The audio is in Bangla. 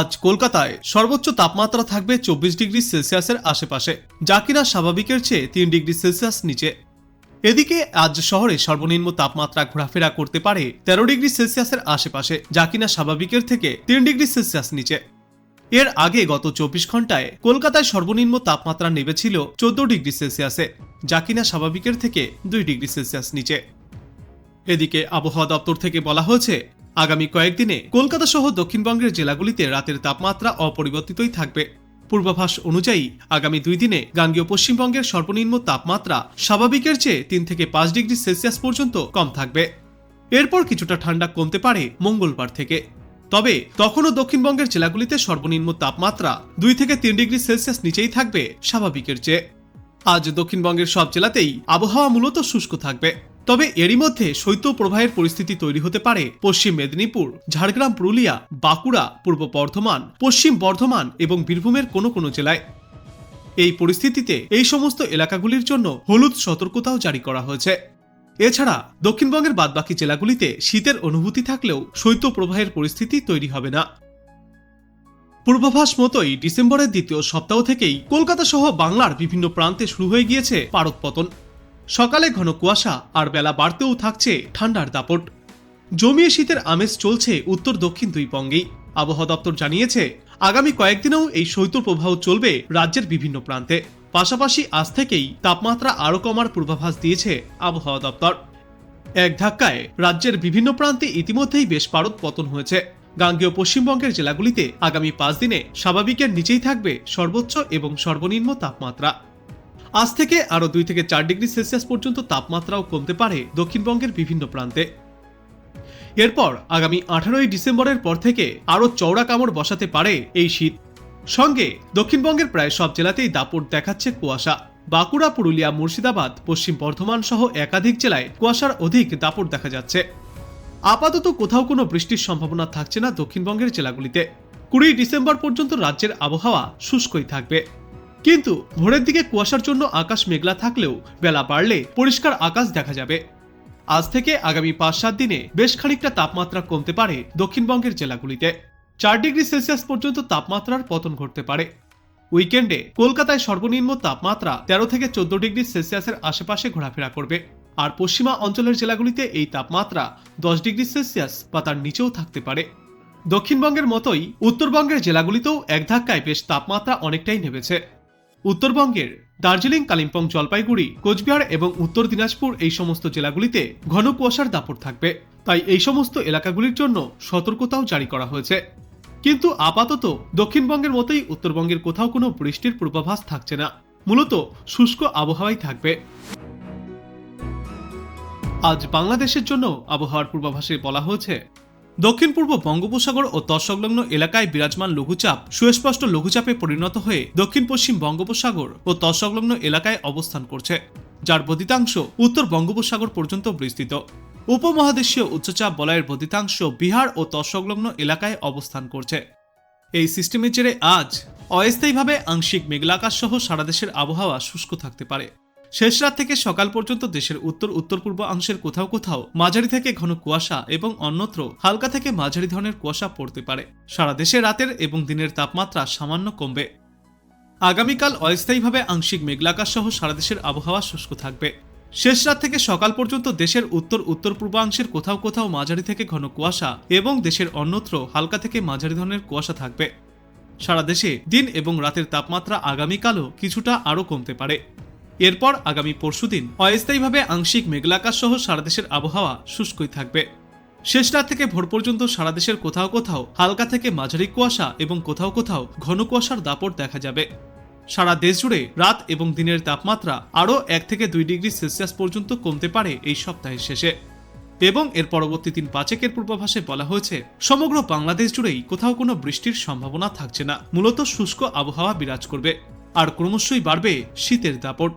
আজ কলকাতায় সর্বোচ্চ তাপমাত্রা থাকবে চব্বিশ ডিগ্রি সেলসিয়াসের আশেপাশে, যা কিনা স্বাভাবিকের চেয়ে তিন ডিগ্রি সেলসিয়াস নিচে। এদিকে আজ শহরে সর্বনিম্ন তাপমাত্রা ঘোরাফেরা করতে পারে তেরো ডিগ্রি সেলসিয়াসের আশেপাশে, যা কিনা স্বাভাবিকের থেকে তিন ডিগ্রি সেলসিয়াস নিচে। এর আগে গত চব্বিশ ঘন্টায় কলকাতায় সর্বনিম্ন তাপমাত্রা নেমেছিল চোদ্দ ডিগ্রি সেলসিয়াসে, যা কিনা স্বাভাবিকের থেকে দুই ডিগ্রি সেলসিয়াস নিচে। এদিকে আবহাওয়া দপ্তর থেকে বলা হয়েছে আগামী কয়েকদিনে কলকাতা সহ দক্ষিণবঙ্গের জেলাগুলিতে রাতের তাপমাত্রা অপরিবর্তিতই থাকবে। পূর্বাভাস অনুযায়ী আগামী দুই দিনে গাঙ্গীয় পশ্চিমবঙ্গের সর্বনিম্ন তাপমাত্রা স্বাভাবিকের চেয়ে তিন থেকে পাঁচ ডিগ্রি সেলসিয়াস পর্যন্ত কম থাকবে। এরপর কিছুটা ঠান্ডা কমতে পারে মঙ্গলবার থেকে। তবে তখনও দক্ষিণবঙ্গের জেলাগুলিতে সর্বনিম্ন তাপমাত্রা দুই থেকে তিন ডিগ্রি সেলসিয়াস নিচেই থাকবে স্বাভাবিকের চেয়ে। আজ দক্ষিণবঙ্গের সব জেলাতেই আবহাওয়া মূলত শুষ্ক থাকবে। তবে এরই মধ্যে শৈত্যপ্রবাহের পরিস্থিতি তৈরি হতে পারে পশ্চিম মেদিনীপুর, ঝাড়গ্রাম, পুরুলিয়া, বাঁকুড়া, পূর্ব বর্ধমান, পশ্চিম বর্ধমান এবং বীরভূমের কোনো কোনো জেলায়। এই পরিস্থিতিতে এই সমস্ত এলাকাগুলির জন্য হলুদ সতর্কতাও জারি করা হয়েছে। এছাড়া দক্ষিণবঙ্গের বাদবাকি জেলাগুলিতে শীতের অনুভূতি থাকলেও শৈত্যপ্রবাহের পরিস্থিতি তৈরি হবে না। পূর্বাভাস মতোই ডিসেম্বরের দ্বিতীয় সপ্তাহ থেকেই কলকাতা সহ বাংলার বিভিন্ন প্রান্তে শুরু হয়ে গিয়েছে পারদ পতন। সকালে ঘন কুয়াশা আর বেলা বাড়তেও থাকছে ঠান্ডার দাপট। জমিয়ে শীতের আমেজ চলছে উত্তর দক্ষিণ দুই বঙ্গেই। আবহাওয়া দপ্তর জানিয়েছে, আগামী কয়েকদিনেও এই শৈত্যপ্রবাহ চলবে রাজ্যের বিভিন্ন প্রান্তে। পাশাপাশি আজ থেকেই তাপমাত্রা আরও কমার পূর্বাভাস দিয়েছে আবহাওয়া দপ্তর। এক ধাক্কায় রাজ্যের বিভিন্ন প্রান্তে ইতিমধ্যেই বেশ পারদ পতন হয়েছে। গাঙ্গেয় পশ্চিমবঙ্গের জেলাগুলিতে আগামী পাঁচ দিনে স্বাভাবিকের নিচেই থাকবে সর্বোচ্চ এবং সর্বনিম্ন তাপমাত্রা। আজ থেকে আরও দুই থেকে চার ডিগ্রি সেলসিয়াস পর্যন্ত তাপমাত্রাও কমতে পারে দক্ষিণবঙ্গের বিভিন্ন প্রান্তে। এরপর আগামী আঠারোই ডিসেম্বরের পর থেকে আরও চওড়া কামড় বসাতে পারে এই শীত। সঙ্গে দক্ষিণবঙ্গের প্রায় সব জেলাতেই দাপট দেখাচ্ছে কুয়াশা। বাঁকুড়া, পুরুলিয়া, মুর্শিদাবাদ, পশ্চিম বর্ধমান সহ একাধিক জেলায় কুয়াশার অধিক দাপট দেখা যাচ্ছে। আপাতত কোথাও কোনো বৃষ্টির সম্ভাবনা থাকছে না দক্ষিণবঙ্গের জেলাগুলিতে। কুড়ি ডিসেম্বর পর্যন্ত রাজ্যের আবহাওয়া শুষ্কই থাকবে। কিন্তু ভোরের দিকে কুয়াশার জন্য আকাশ মেঘলা থাকলেও বেলা বাড়লে পরিষ্কার আকাশ দেখা যাবে। আজ থেকে আগামী পাঁচ সাত দিনে বেশ খানিকটা তাপমাত্রা কমতে পারে দক্ষিণবঙ্গের জেলাগুলিতে। চার ডিগ্রি সেলসিয়াস পর্যন্ত তাপমাত্রার পতন ঘটতে পারে। উইকেন্ডে কলকাতায় সর্বনিম্ন তাপমাত্রা তেরো থেকে চোদ্দ ডিগ্রি সেলসিয়াসের আশেপাশে ঘোরাফেরা করবে। আর পশ্চিমা অঞ্চলের জেলাগুলিতে এই তাপমাত্রা দশ ডিগ্রি সেলসিয়াস বা তার নিচেও থাকতে পারে। দক্ষিণবঙ্গের মতোই উত্তরবঙ্গের জেলাগুলিতেও এক ধাক্কায় বেশ তাপমাত্রা অনেকটাই নেমেছে। উত্তরবঙ্গের দার্জিলিং, কালিম্পং, জলপাইগুড়ি, কোচবিহার এবং উত্তর দিনাজপুর এই সমস্ত জেলাগুলিতে ঘন কুয়াশার দাপট থাকবে। তাই এই সমস্ত এলাকাগুলির জন্য সতর্কতাও জারি করা হয়েছে। কিন্তু আপাতত দক্ষিণবঙ্গের মতোই উত্তরবঙ্গের কোথাও কোনো বৃষ্টির পূর্বাভাস থাকছে না। মূলত শুষ্ক আবহাওয়াই থাকবে। আজ বাংলাদেশের জন্য আবহাওয়ার পূর্বাভাসে বলা হয়েছে দক্ষিণ পূর্ব বঙ্গোপসাগর ও তৎসংলগ্ন এলাকায় বিরাজমান লঘুচাপ সুস্পষ্ট লঘুচাপে পরিণত হয়ে দক্ষিণ পশ্চিম বঙ্গোপসাগর ও তৎসংলগ্ন এলাকায় অবস্থান করছে, যার বদিতাংশ উত্তর বঙ্গোপসাগর পর্যন্ত বিস্তৃত। উপমহাদেশীয় উচ্চচাপ বলয়ের বদিতাংশ বিহার ও তৎসংলগ্ন এলাকায় অবস্থান করছে। এই সিস্টেমের জেরে আজ অস্থায়ীভাবে আংশিক মেঘলাকাশ সহ সারা দেশের আবহাওয়া শুষ্ক থাকতে পারে। শেষ রাত থেকে সকাল পর্যন্ত দেশের উত্তর উত্তর পূর্ব অংশের কোথাও কোথাও মাঝারি থেকে ঘন কুয়াশা এবং অন্যত্র হালকা থেকে মাঝারি ধরনের কুয়াশা পড়তে পারে। সারা দেশে রাতের এবং দিনের তাপমাত্রা সামান্য কমবে। আগামীকাল অস্থায়ীভাবে আংশিক মেঘলাকাশ সহ সারা দেশের আবহাওয়া শুষ্ক থাকবে। শেষ রাত থেকে সকাল পর্যন্ত দেশের উত্তর উত্তর পূর্বাংশের কোথাও কোথাও মাঝারি থেকে ঘন কুয়াশা এবং দেশের অন্যত্র হালকা থেকে মাঝারি ধরনের কুয়াশা থাকবে। সারা দেশে দিন এবং রাতের তাপমাত্রা আগামীকালও কিছুটা আরও কমতে পারে। এরপর আগামী পরশুদিন অস্থায়ীভাবে আংশিক মেঘলাকাশ সহ সারা দেশের আবহাওয়া শুষ্কই থাকবে। শেষ রাত থেকে ভোর পর্যন্ত সারা দেশের কোথাও কোথাও হালকা থেকে মাঝারি কুয়াশা এবং কোথাও কোথাও ঘন কুয়াশার দাপট দেখা যাবে। সারা দেশ জুড়ে রাত এবং দিনের তাপমাত্রা আরও এক থেকে দুই ডিগ্রি সেলসিয়াস পর্যন্ত কমতে পারে এই সপ্তাহের শেষে। এবং এর পরবর্তী দিন পাঁচেকের পূর্বাভাসে বলা হয়েছে, সমগ্র বাংলাদেশ জুড়েই কোথাও কোনো বৃষ্টির সম্ভাবনা থাকছে না। মূলত শুষ্ক আবহাওয়া বিরাজ করবে। আর ক্রমশই বাড়বে শীতের দাপট।